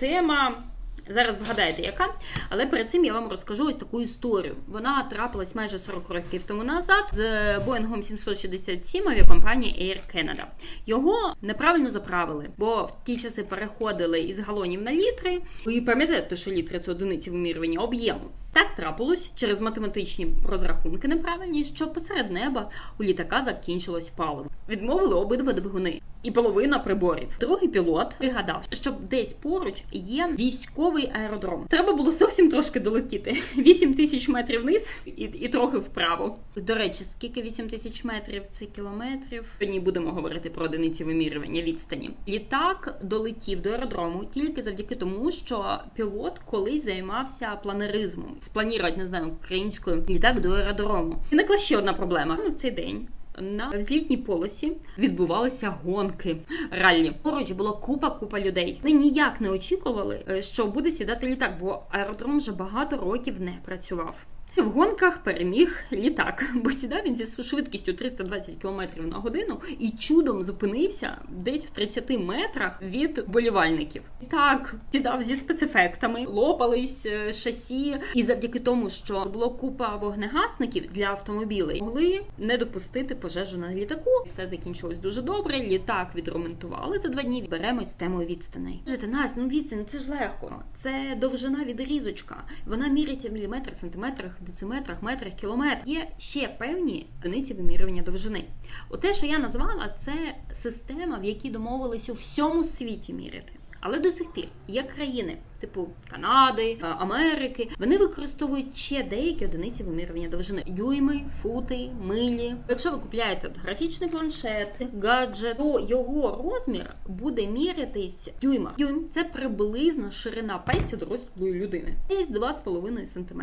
Тема. Зараз вгадаєте, яка, але перед цим я вам розкажу ось таку історію. Вона трапилась майже 40 років тому назад з Боїнгом 767 авіакомпанії Air Canada. Його неправильно заправили, бо в ті часи переходили із галонів на літри. Ви пам'ятаєте, що літри це одиниці вимірювання об'єму. Так трапилось через математичні розрахунки неправильні, що посеред неба у літака закінчилось паливо. Відмовили обидва двигуни і половина приборів. Другий пілот пригадав, що десь поруч є військовий аеродром. Треба було зовсім трошки долетіти. 8 тисяч метрів вниз і, і трохи вправо. До речі, скільки 8 тисяч метрів це кілометрів? Сьогодні будемо говорити про одиниці вимірювання відстані. Літак долетів до аеродрому тільки завдяки тому, що пілот колись займався планеризмом. Спланірувати, не знаю, українською літак до аеродрому. І Виникла ще одна проблема. В цей день на взлітній полосі відбувалися гонки раллі. Поруч була купа купа людей. Ми ніяк не очікували, е, що буде сідати літак, бо аеродром вже багато років не працював. В гонках переміг літак, бо сідав він зі швидкістю 320 км на годину і чудом зупинився десь в 30 метрах від болівальників. Так, сідав зі спецефектами, лопались е, шасі, і завдяки тому, що було купа вогнегасників для автомобілей, могли не допустити пожежу на літаку. Все закінчилось дуже добре. Літак відремонтували за два дні. Беремось з темою відстаней. Кажете, Настя, ну відстань, це ж легко. Це довжина відрізочка. Вона міряється в міліметрах, сантиметрах, дециметрах, метрах, кілометрах. Є ще певні одиниці вимірювання довжини. Оте, що я назвала, це система, в якій домовились у всьому світі міряти. Але до сих пір є країни, типу Канади, е, Америки, вони використовують ще деякі одиниці вимірювання довжини: дюйми, фути, милі. Якщо ви купуєте графічний планшет, гаджет, то його розмір буде мірятись в дюймах. Дюйм це приблизно ширина пальця дорослої людини. Десь 2,5 см.